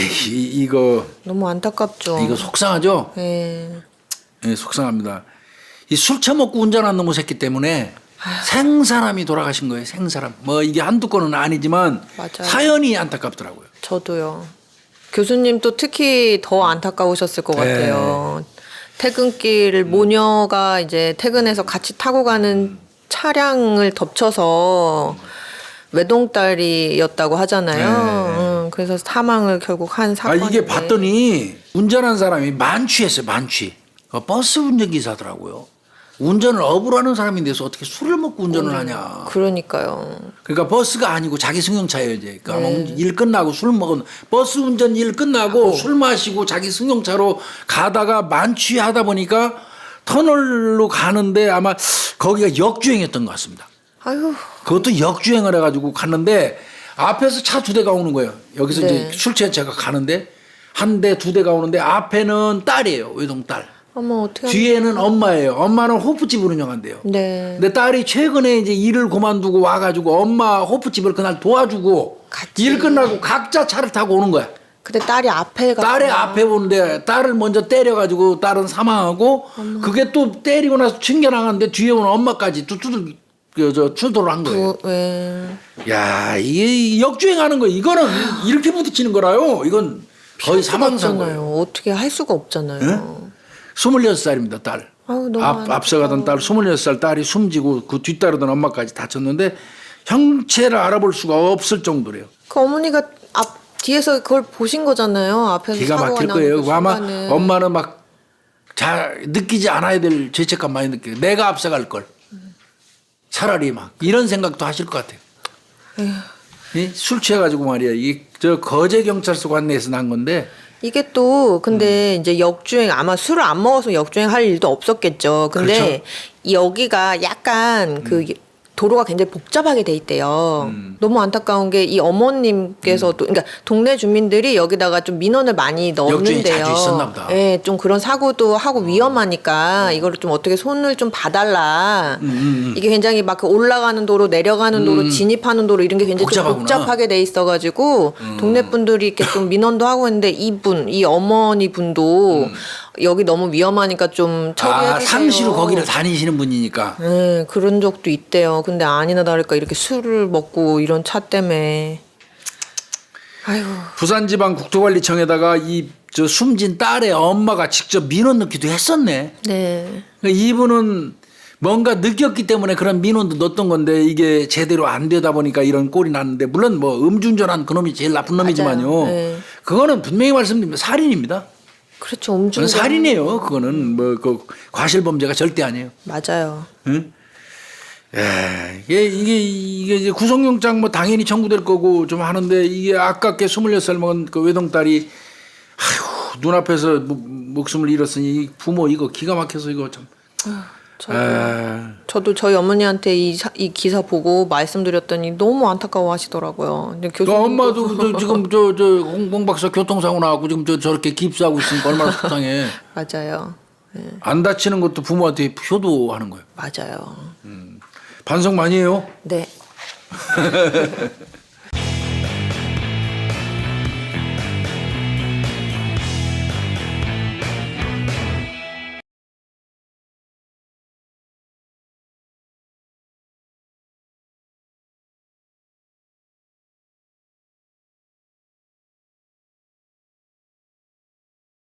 이, 이거 너무 안타깝죠. 이거 속상하죠? 예. 예, 속상합니다. 이 술 처먹고 운전한 놈의 새끼 때문에 생사람이 돌아가신 거예요. 생사람. 뭐 이게 한두 건은 아니지만 맞아요. 사연이 안타깝더라고요. 저도요. 교수님 또 특히 더 안타까우셨을 것 네. 같아요. 퇴근길 모녀가 이제 퇴근해서 같이 타고 가는 차량을 덮쳐서 외동딸이었다고 하잖아요. 음, 그래서 사망을 결국 한 네. 아. 이게 봤더니 운전한 사람이 만취했어요. 만취. 어, 버스 운전 기사더라고요. 운전을 업으로 하는 사람인데서 어떻게 술을 먹고 운전을 하냐. 그러니까요. 그러니까 버스가 아니고 자기 승용차예요 이제. 그러니까 아마 네. 운- 일 끝나고 술 먹은 버스 운전 일 끝나고 술 마시고 자기 승용차로 가다가 만취하다 보니까 터널로 가는데 아마 거기가 역주행했던 것 같습니다. 아유, 그것도 역주행을 해가지고 갔는데 앞에서 차 두 대가 오는 거예요. 여기서 네. 이제 술 취한 차가 가는데 한 대 두 대가 오는데 앞에는 딸이에요 외동 딸. 어머 어떻게? 뒤에는 엄마예요. 엄마는 호프집을 운영한대요. 네. 내 딸이 최근에 이제 일을 그만두고 와가지고 엄마 호프집을 그날 도와주고 같이. 일 끝나고 각자 차를 타고 오는 거야. 근데 딸이 앞에 가. 딸의 앞에 오는데 딸을 먼저 때려가지고 딸은 사망하고 그게 또 때리고 나서 챙겨나가는데 뒤에 오는 엄마까지 또 두들 그저 출도를 한 거예요. 그, 왜? 야 이게 역주행하는 거 이거는 이렇게 부딪히는 거라요. 이건 거의 사망 사고예요. 없잖아요. 어떻게 할 수가 없잖아요. 26살입니다 딸. 아우, 너무 앞, 앞서가던 딸 26살 딸이 숨지고 그 뒤따르던 엄마까지 다쳤는데 형체를 알아볼 수가 없을 정도래요. 그 어머니가 앞 뒤에서 그걸 보신 거잖아요. 앞에서 기가 사고가 막힐 나는 거예요. 그 아마 순간은. 엄마는 막 잘 느끼지 않아야 될 죄책감 많이 느껴요. 내가 앞서갈 걸. 차라리 막 이런 생각도 하실 것 같아요. 이술 취해가지고 말이야. 이 저 거제 경찰서 관내에서 난 건데 이게 또 음. 근데 이제 역주행 아마 술을 안 먹어서 역주행 할 일도 없었겠죠. 근데 그렇죠. 음. 이 여기가 약간 그 도로가 굉장히 복잡하게 돼 있대요. 음. 너무 안타까운 게 이 어머님께서도 그러니까 동네 주민들이 여기다가 좀 민원을 많이 넣었는데요. 자주 있었나 보다. 어. 예, 좀 그런 사고도 하고 위험하니까 이거를 좀 어떻게 손을 좀 봐달라. 음, 이게 굉장히 막 그 올라가는 도로, 내려가는 도로, 진입하는 도로 이런 게 굉장히 복잡하구나. 좀 복잡하게 돼 있어가지고 동네 분들이 이렇게 좀 민원도 하고 있는데 이분, 이 어머니 분도 여기 너무 위험하니까 좀 처리해 아 주세요. 상시로 거기를 다니시는 분이니까 네, 그런 적도 있대요. 근데 아니나 다를까 이렇게 술을 먹고 이런 차 때문에 아이고 부산지방 국토관리청에다가 이 저 숨진 딸의 엄마가 직접 민원 넣기도 했었네. 네. 그러니까 이분은 뭔가 느꼈기 때문에 그런 민원도 넣었던 건데 이게 제대로 안 되다 보니까 이런 꼴이 났는데 물론 뭐 음주운전한 그놈이 제일 나쁜 놈이지만요. 네. 그거는 분명히 말씀드리면 살인입니다. 그렇죠. 음주운전 살인이에요. 그거는 뭐 그 과실 범죄가 절대 아니에요. 맞아요. 응? 예, 이게 이게 이게 이제 구속영장 뭐 당연히 청구될 거고 좀 하는데 이게 아깝게 26살 먹은 그 외동딸이 아휴 눈앞에서 목- 목숨을 잃었으니 이 부모 이거 기가 막혀서 이거 참. 저도, 아, 저도 저희 어머니한테 이, 사- 이 기사 보고 말씀드렸더니 너무 안타까워 하시더라고요. 근데 그 교수님 엄마도 저, 지금 저 저 홍박사 교통사고 나고 지금 저 저렇게 깁스하고 있으니까 얼마나 속상해. 맞아요. 안 다치는 것도 부모한테 효도하는 거예요. 맞아요. 반성 많이 해요. 네.